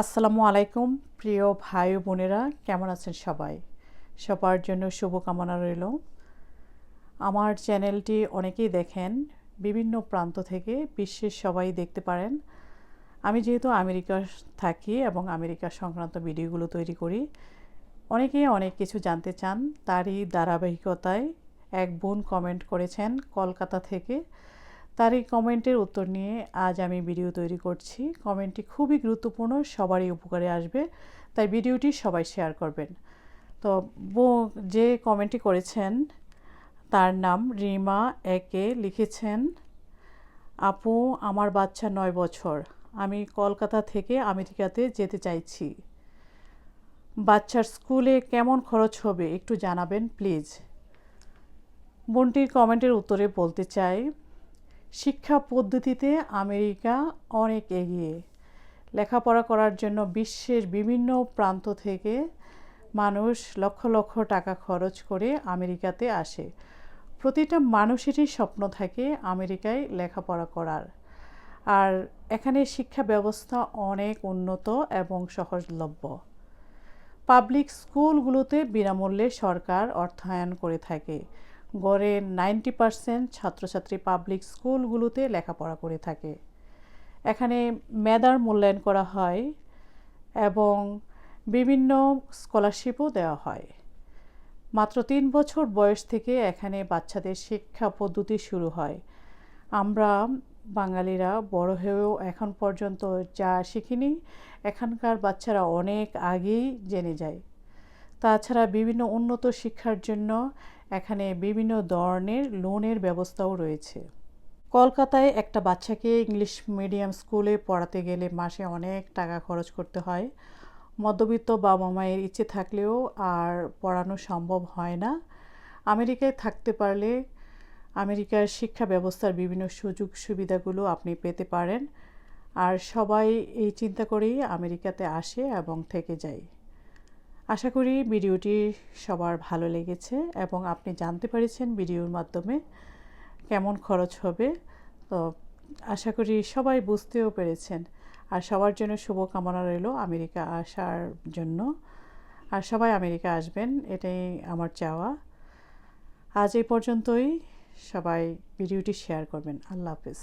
আসসালামু আলাইকুম, প্রিয় ভাই বোনেরা, কেমন আছেন সবাই? সবার জন্য শুভকামনা রইল। আমার চ্যানেলটি অনেকেই দেখেন, বিভিন্ন প্রান্ত থেকে বিশ্বের সবাই দেখতে পারেন। আমি যেহেতু আমেরিকা থাকি এবং আমেরিকা সংক্রান্ত ভিডিওগুলো তৈরি করি অনেকেই অনেক কিছু জানতে চান, তারই ধারাবাহিকতায় এক বোন কমেন্ট করেছেন কলকাতা থেকে তার এই কমেন্টের উত্তর নিয়ে আজ আমি ভিডিও তৈরি করছি। কমেন্টটি খুবই গুরুত্বপূর্ণ, সবারই উপকারে আসবে, তাই ভিডিওটি সবাই শেয়ার করবেন। তো যে কমেন্টটি করেছেন, তার নাম রিমা একে লিখেছেন, আপু, আমার বাচ্চা নয় বছর, আমি কলকাতা থেকে আমেরিকাতে যেতে চাইছি। বাচ্চার স্কুলে কেমন খরচ হবে একটু জানাবেন, প্লিজ। বোনটির কমেন্টের উত্তরে বলতে চাই শিক্ষা পদ্ধতিতে আমেরিকা অনেক এগিয়ে। লেখাপড়া করার জন্য বিশ্বের বিভিন্ন প্রান্ত থেকে মানুষ লক্ষ লক্ষ টাকা খরচ করে আমেরিকাতে আসে। প্রতিটা মানুষেরই স্বপ্ন থাকে আমেরিকায় লেখাপড়া করার। আর এখানে শিক্ষা ব্যবস্থা অনেক উন্নত এবং সহজলভ্য। পাবলিক স্কুলগুলোতে বিনামূল্যে সরকার অর্থায়ন করে থাকে। গড়ে নাইনটি পারসেন্ট ছাত্রছাত্রী পাবলিক স্কুলগুলোতে লেখাপড়া করে থাকে। এখানে মেধার মূল্যায়ন করা হয় এবং বিভিন্ন স্কলারশিপও দেওয়া হয়। মাত্র তিন বছর বয়স থেকে এখানে বাচ্চাদের শিক্ষা পদ্ধতি শুরু হয়। আমরা বাঙালিরা বড় হয়েও এখন পর্যন্ত যা শিখিনি, এখানকার বাচ্চারা অনেক আগেই জেনে যায়। তাছাড়া বিভিন্ন উন্নত শিক্ষার জন্য এখানে বিভিন্ন ধরনের লোনের ব্যবস্থাও রয়েছে। কলকাতায় একটা বাচ্চাকে ইংলিশ মিডিয়াম স্কুলে পড়াতে গেলে মাসে অনেক টাকা খরচ করতে হয়। মধ্যবিত্ত বাবা মায়ের ইচ্ছে থাকলেও আর পড়ানো সম্ভব হয় না। আমেরিকায় থাকতে পারলে আমেরিকার শিক্ষা ব্যবস্থার বিভিন্ন সুযোগ সুবিধাগুলো আপনি পেতে পারেন। আর সবাই এই চিন্তা করেই আমেরিকাতে আসে এবং থেকে যায়। আশা করি ভিডিওটি সবার ভালো লেগেছে এবং আপনি জানতে পেরেছেন ভিডিওর মাধ্যমে কেমন খরচ হবে। তো আশা করি সবাই বুঝতেও পেরেছেন। আর সবার জন্য শুভকামনা রইল আমেরিকা আসার জন্য। আর সবাই আমেরিকা আসবেন, এটাই আমার চাওয়া। আজ এই পর্যন্তই। সবাই ভিডিওটি শেয়ার করবেন। আল্লাহ হাফিজ।